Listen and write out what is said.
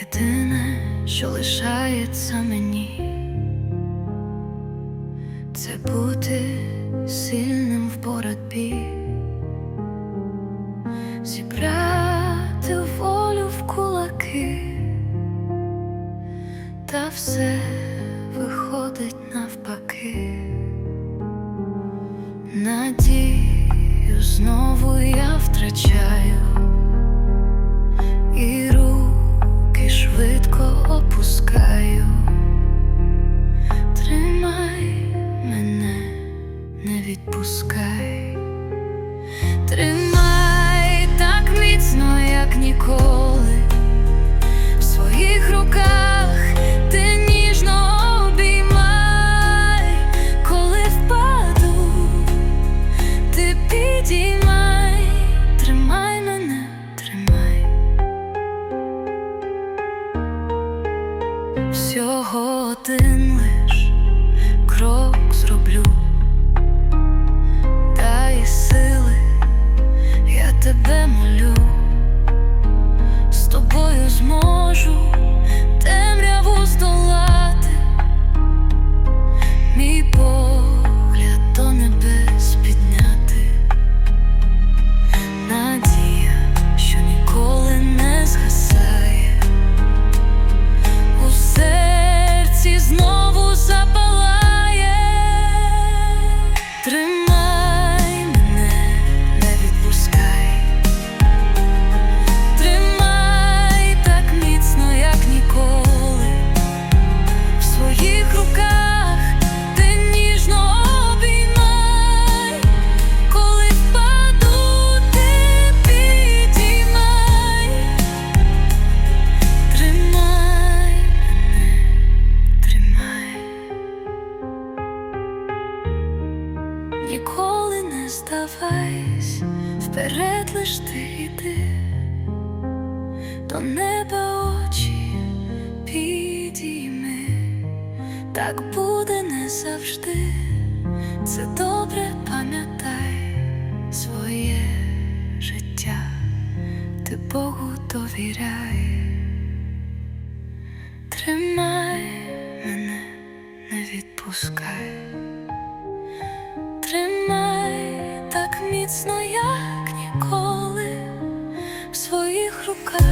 Єдине, що лишається мені, це бути сильним в боротьбі, зібрати волю в кулаки та все. Відпускай, тримай так міцно, як ніколи. В своїх руках ти ніжно обіймай, коли впаду, ти підіймай, тримай мене, тримай. Всього один лиш крок зроблю, тримай Ніколи не здавайся, вперед лиш ти йди. До неба очі підійми, так буде не завжди, це добре пам'ятай своє життя, ти Богу довіряй, тримай мене, не відпускай, міцно, як ніколи в своїх руках.